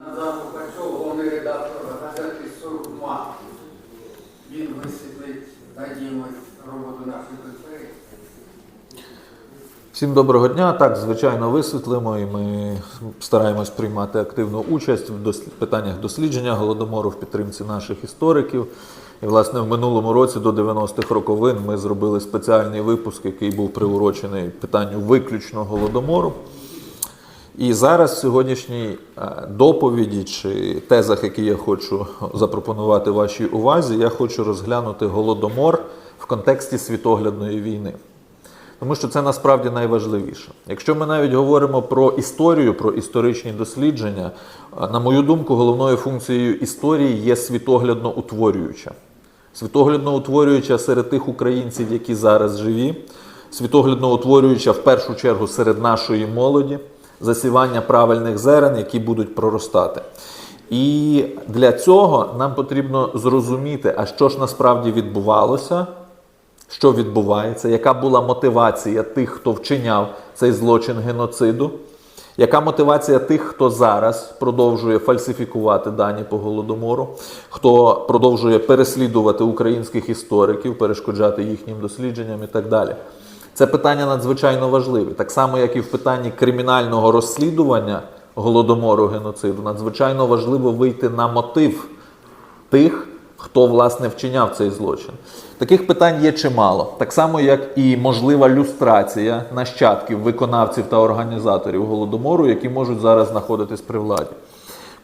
Назар Мухачов, головний редактор газети Сурма. Він висвітлить, надіємось, роботу нашої конференції. Всім доброго дня. Так, звичайно, висвітлимо, і ми стараємось приймати активну участь в дослід... питаннях дослідження голодомору в підтримці наших істориків. І, власне, в минулому році до 90-х роковин ми зробили спеціальний випуск, який був приурочений питанню виключно голодомору. І зараз в сьогоднішній е, доповіді чи тезах, які я хочу запропонувати вашій увазі, я хочу розглянути голодомор в контексті світоглядної війни. Тому що це насправді найважливіше. Якщо ми навіть говоримо про історію, про історичні дослідження, е, на мою думку, головною функцією історії є світоглядно утворююча. Світоглядно утворююча серед тих українців, які зараз живі, світоглядно утворююча в першу чергу серед нашої молоді, засівання правильних зерен, які будуть проростати. І для цього нам потрібно зрозуміти, а що ж насправді відбувалося що відбувається, яка була мотивація тих, хто вчиняв цей злочин геноциду, яка мотивація тих, хто зараз продовжує фальсифікувати дані по голодомору, хто продовжує переслідувати українських істориків, перешкоджати їхнім дослідженням і так далі. Це питання надзвичайно важливе, так само, як і в питанні кримінального розслідування голодомору геноциду, надзвичайно важливо вийти на мотив тих, хто власне вчиняв цей злочин. Таких питань є чимало, так само як і можлива люстрація нащадків, виконавців та організаторів голодомору, які можуть зараз знаходитись при владі.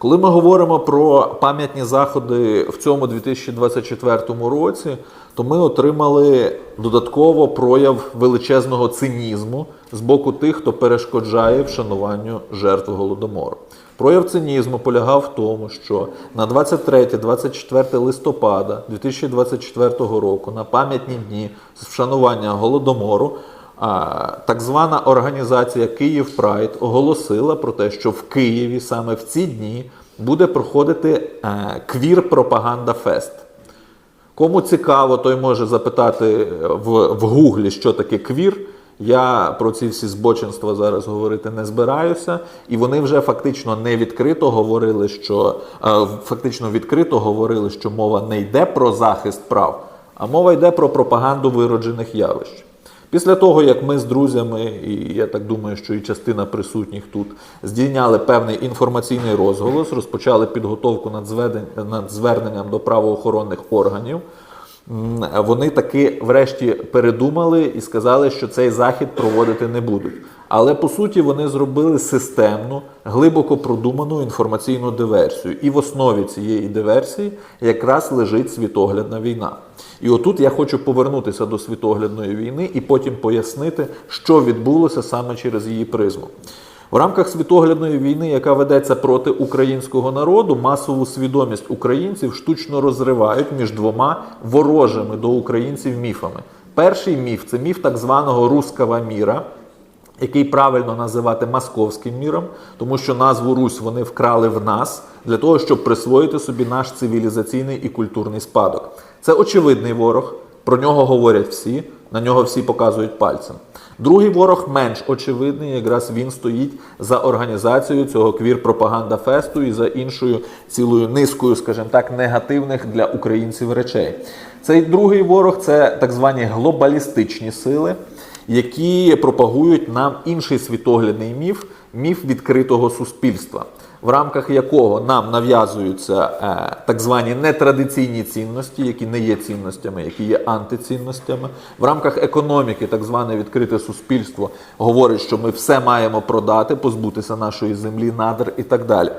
Коли ми говоримо про пам'ятні заходи в цьому 2024 році, то ми отримали додатково прояв величезного цинізму з боку тих, хто перешкоджає вшануванню жертв голодомору. Прояв цинізму полягав в тому, що на 23-24 листопада 2024 року, на пам'ятні дні з вшанування голодомору, а, так звана організація Київ Прайд оголосила про те, що в Києві саме в ці дні буде проходити е, квір Пропаганда Фест. Кому цікаво, той може запитати в, в Гуглі, що таке квір. Я про ці всі збочинства зараз говорити не збираюся, і вони вже фактично не відкрито говорили, що е, фактично відкрито говорили, що мова не йде про захист прав, а мова йде про пропаганду вироджених явищ. Після того, як ми з друзями, і я так думаю, що і частина присутніх тут здійняли певний інформаційний розголос, розпочали підготовку над, над зверненням до правоохоронних органів. Вони таки врешті передумали і сказали, що цей захід проводити не будуть. Але по суті вони зробили системну, глибоко продуману інформаційну диверсію. І в основі цієї диверсії якраз лежить світоглядна війна. І отут я хочу повернутися до світоглядної війни і потім пояснити, що відбулося саме через її призму. В рамках світоглядної війни, яка ведеться проти українського народу, масову свідомість українців штучно розривають між двома ворожими до українців міфами. Перший міф це міф так званого руского міра, який правильно називати московським міром, тому що назву Русь вони вкрали в нас для того, щоб присвоїти собі наш цивілізаційний і культурний спадок. Це очевидний ворог, про нього говорять всі, на нього всі показують пальцем. Другий ворог менш очевидний, якраз він стоїть за організацією цього квір-пропаганда фесту і за іншою цілою низкою, скажімо так, негативних для українців речей. Цей другий ворог це так звані глобалістичні сили, які пропагують нам інший світоглядний міф міф відкритого суспільства, в рамках якого нам нав'язуються е, так звані нетрадиційні цінності, які не є цінностями, які є антицінностями. В рамках економіки, так зване відкрите суспільство говорить, що ми все маємо продати, позбутися нашої землі, надр і так далі.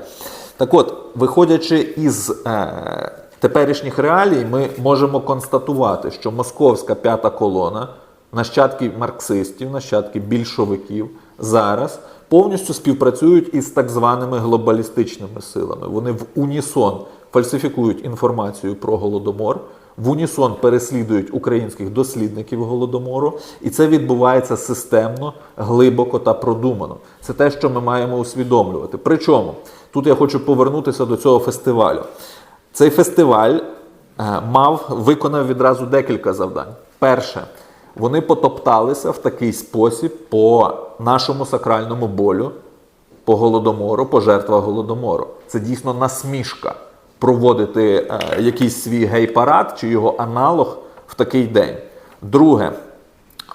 Так от, виходячи із е, теперішніх реалій, ми можемо констатувати, що московська п'ята колона, нащадки марксистів, нащадки більшовиків зараз повністю співпрацюють із так званими глобалістичними силами. Вони в унісон фальсифікують інформацію про голодомор. В унісон переслідують українських дослідників голодомору, і це відбувається системно, глибоко та продумано. Це те, що ми маємо усвідомлювати. Причому тут я хочу повернутися до цього фестивалю. Цей фестиваль е, мав виконав відразу декілька завдань. Перше, вони потопталися в такий спосіб по нашому сакральному болю, по голодомору, по жертвах голодомору. Це дійсно насмішка проводити е, якийсь свій гей-парад чи його аналог в такий день. Друге,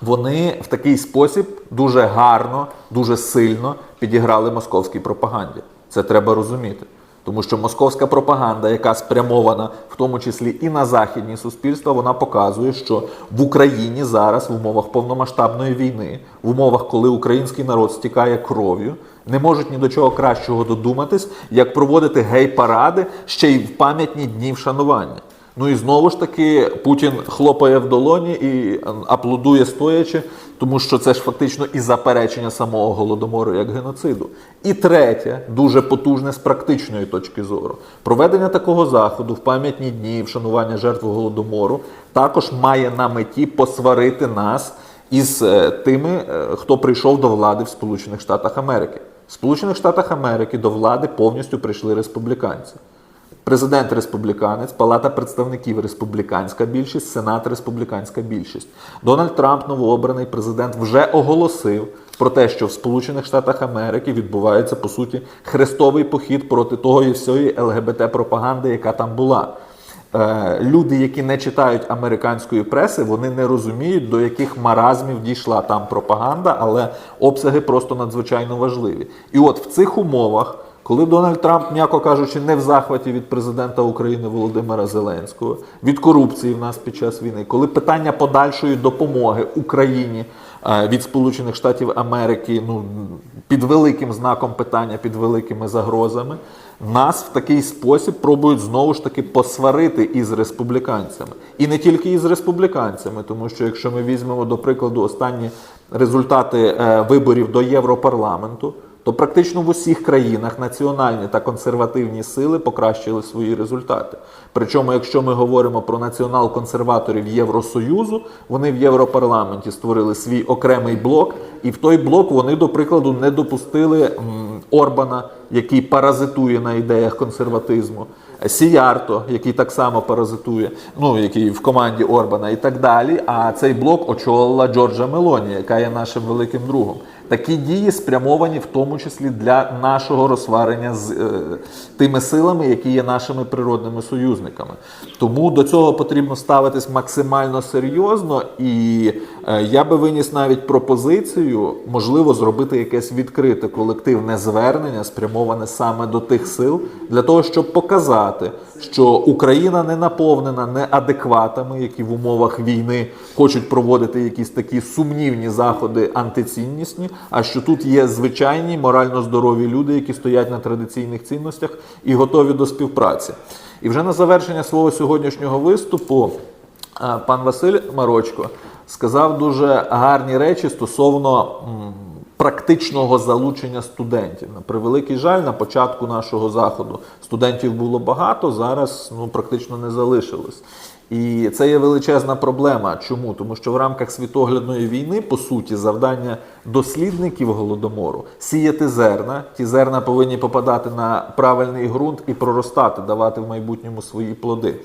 вони в такий спосіб дуже гарно, дуже сильно підіграли московській пропаганді. Це треба розуміти. Тому що московська пропаганда, яка спрямована в тому числі і на західні суспільства, вона показує, що в Україні зараз в умовах повномасштабної війни, в умовах, коли український народ стікає кров'ю, не можуть ні до чого кращого додуматись, як проводити гей-паради ще й в пам'ятні дні вшанування. Ну і знову ж таки Путін хлопає в долоні і е, аплодує стоячи, тому що це ж фактично і заперечення самого голодомору як геноциду. І третє, дуже потужне з практичної точки зору, проведення такого заходу в пам'ятні дні вшанування жертв голодомору також має на меті посварити нас із е, тими, е, хто прийшов до влади в Сполучених Штатах Америки. В Сполучених Штатах Америки до влади повністю прийшли республіканці. Президент республіканець, Палата представників республіканська більшість, Сенат республіканська більшість. Дональд Трамп, новообраний президент, вже оголосив про те, що в Сполучених Штатах Америки відбувається по суті хрестовий похід проти того і всієї ЛГБТ-пропаганди, яка там була. Е, Люди, які не читають американської преси, вони не розуміють, до яких маразмів дійшла там пропаганда, але обсяги просто надзвичайно важливі. І от в цих умовах. Коли Дональд Трамп, м'яко кажучи, не в захваті від президента України Володимира Зеленського, від корупції в нас під час війни, коли питання подальшої допомоги Україні е, від Сполучених Штатів Америки ну, під великим знаком питання, під великими загрозами, нас в такий спосіб пробують знову ж таки посварити із республіканцями. І не тільки із республіканцями, тому що якщо ми візьмемо до прикладу останні результати е, виборів до Європарламенту то практично в усіх країнах національні та консервативні сили покращили свої результати. Причому, якщо ми говоримо про націонал-консерваторів Євросоюзу, вони в Європарламенті створили свій окремий блок, і в той блок вони, до прикладу, не допустили м, Орбана, який паразитує на ідеях консерватизму. Сіярто, який так само паразитує, ну який в команді Орбана, і так далі. А цей блок очолила Джорджа Мелоні, яка є нашим великим другом. Такі дії спрямовані в тому числі для нашого розсварення з е, тими силами, які є нашими природними союзниками. Тому до цього потрібно ставитись максимально серйозно, і е, я би виніс навіть пропозицію, можливо, зробити якесь відкрите колективне звернення, спрямоване саме до тих сил, для того, щоб показати, що Україна не наповнена неадекватами, які в умовах війни хочуть проводити якісь такі сумнівні заходи антиціннісні, а що тут є звичайні морально здорові люди, які стоять на традиційних цінностях і готові до співпраці. І вже на завершення свого сьогоднішнього виступу е, пан Василь Марочко сказав дуже гарні речі стосовно практичного залучення студентів. На превеликий жаль, на початку нашого заходу студентів було багато, зараз ну, практично не залишилось. І це є величезна проблема. Чому? Тому що в рамках світоглядної війни, по суті, завдання дослідників голодомору сіяти зерна. Ті зерна повинні попадати на правильний ґрунт і проростати, давати в майбутньому свої плоди.